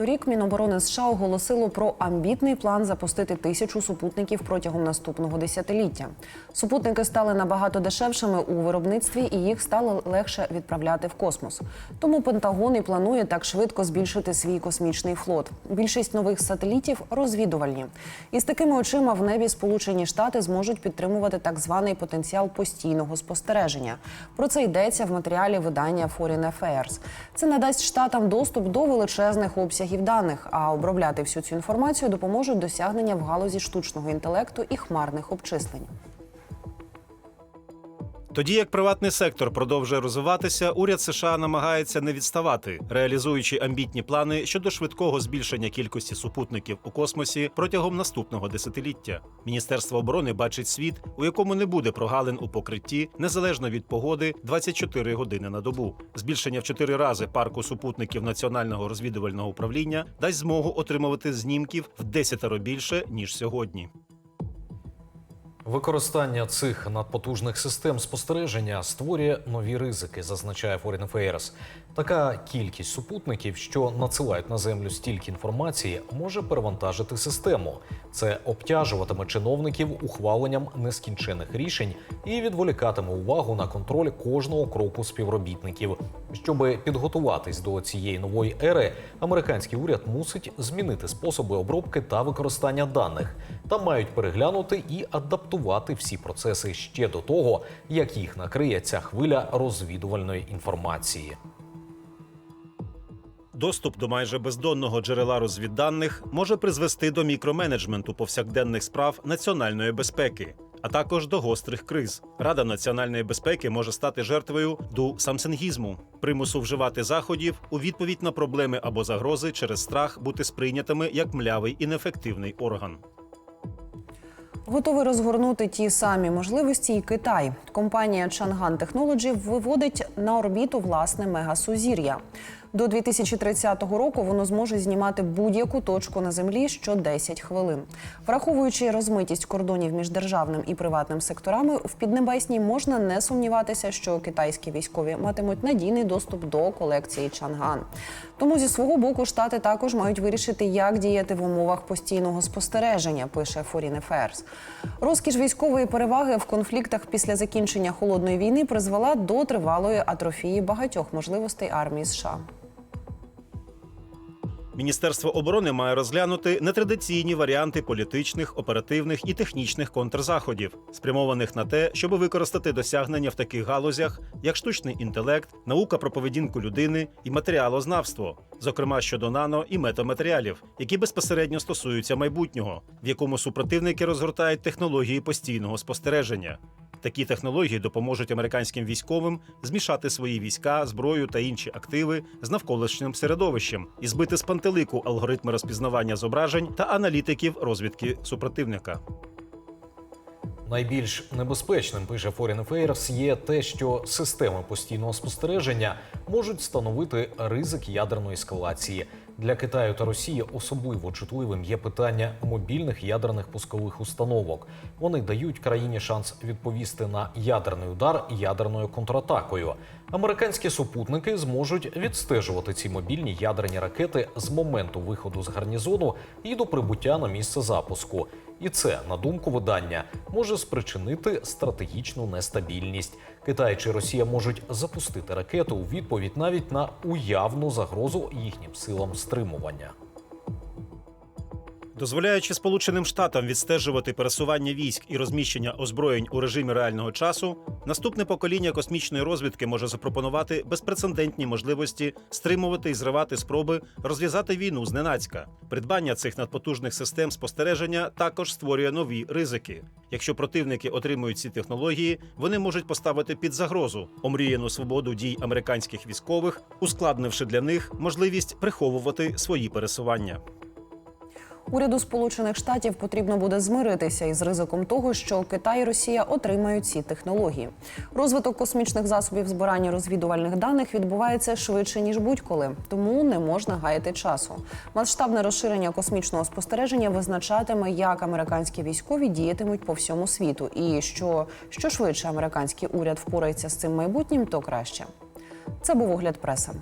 Торік Міноборони США оголосило про амбітний план запустити тисячу супутників протягом наступного десятиліття. Супутники стали набагато дешевшими у виробництві, і їх стало легше відправляти в космос. Тому Пентагон і планує так швидко збільшити свій космічний флот. Більшість нових сателітів розвідувальні. І з такими очима в небі Сполучені Штати зможуть підтримувати так званий потенціал постійного спостереження. Про це йдеться в матеріалі видання Foreign Affairs. Це надасть штатам доступ до величезних обсягів даних, а обробляти всю цю інформацію допоможуть досягнення в галузі штучного інтелекту і хмарних обчислень. Тоді як приватний сектор продовжує розвиватися, уряд США намагається не відставати, реалізуючи амбітні плани щодо швидкого збільшення кількості супутників у космосі протягом наступного десятиліття. Міністерство оборони бачить світ, у якому не буде прогалин у покритті незалежно від погоди 24 години на добу. Збільшення в 4 рази парку супутників національного розвідувального управління дасть змогу отримувати знімків в десятеро більше ніж сьогодні. Використання цих надпотужних систем спостереження створює нові ризики, зазначає Foreign Affairs. Така кількість супутників, що надсилають на землю стільки інформації, може перевантажити систему. Це обтяжуватиме чиновників ухваленням нескінчених рішень і відволікатиме увагу на контроль кожного кроку співробітників. Щоби підготуватись до цієї нової ери, американський уряд мусить змінити способи обробки та використання даних. Там мають переглянути і адаптувати всі процеси ще до того, як їх накриє ця хвиля розвідувальної інформації. Доступ до майже бездонного джерела розвідданих може призвести до мікроменеджменту повсякденних справ національної безпеки, а також до гострих криз. Рада національної безпеки може стати жертвою ду самсингізму, примусу вживати заходів у відповідь на проблеми або загрози через страх бути сприйнятими як млявий і неефективний орган. Готовий розгорнути ті самі можливості і Китай. Компанія Chang'an Technology виводить на орбіту власне мегасузір'я. До 2030 року воно зможе знімати будь-яку точку на землі що 10 хвилин. Враховуючи розмитість кордонів між державним і приватним секторами, в Піднебесній можна не сумніватися, що китайські військові матимуть надійний доступ до колекції Chang'an. Тому зі свого боку штати також мають вирішити, як діяти в умовах постійного спостереження, пише Foreign Affairs. Розкіш військової переваги в конфліктах після закінчення холодної війни призвела до тривалої атрофії багатьох можливостей армії США. Міністерство оборони має розглянути нетрадиційні варіанти політичних, оперативних і технічних контрзаходів, спрямованих на те, щоб використати досягнення в таких галузях, як штучний інтелект, наука про поведінку людини і матеріалознавство, зокрема щодо нано і метаматеріалів, які безпосередньо стосуються майбутнього, в якому супротивники розгортають технології постійного спостереження. Такі технології допоможуть американським військовим змішати свої війська, зброю та інші активи з навколишнім середовищем і збити з пантелику алгоритми розпізнавання зображень та аналітиків розвідки супротивника. Найбільш небезпечним, пише Foreign Affairs, є те, що системи постійного спостереження можуть становити ризик ядерної ескалації. Для Китаю та Росії особливо чутливим є питання мобільних ядерних пускових установок. Вони дають країні шанс відповісти на ядерний удар ядерною контратакою. Американські супутники зможуть відстежувати ці мобільні ядерні ракети з моменту виходу з гарнізону і до прибуття на місце запуску. І це, на думку видання, може спричинити стратегічну нестабільність. Китай чи Росія можуть запустити ракету у відповідь навіть на уявну загрозу їхнім силам стримування. Дозволяючи Сполученим Штатам відстежувати пересування військ і розміщення озброєнь у режимі реального часу, наступне покоління космічної розвідки може запропонувати безпрецедентні можливості стримувати і зривати спроби розв'язати війну зненацька. Придбання цих надпотужних систем спостереження також створює нові ризики. Якщо противники отримують ці технології, вони можуть поставити під загрозу омріяну свободу дій американських військових, ускладнивши для них можливість приховувати свої пересування. Уряду Сполучених Штатів потрібно буде змиритися із ризиком того, що Китай і Росія отримають ці технології. Розвиток космічних засобів збирання розвідувальних даних відбувається швидше ніж будь-коли, тому не можна гаяти часу. Масштабне розширення космічного спостереження визначатиме, як американські військові діятимуть по всьому світу, і що, що швидше американський уряд впорається з цим майбутнім, то краще. Це був огляд преса.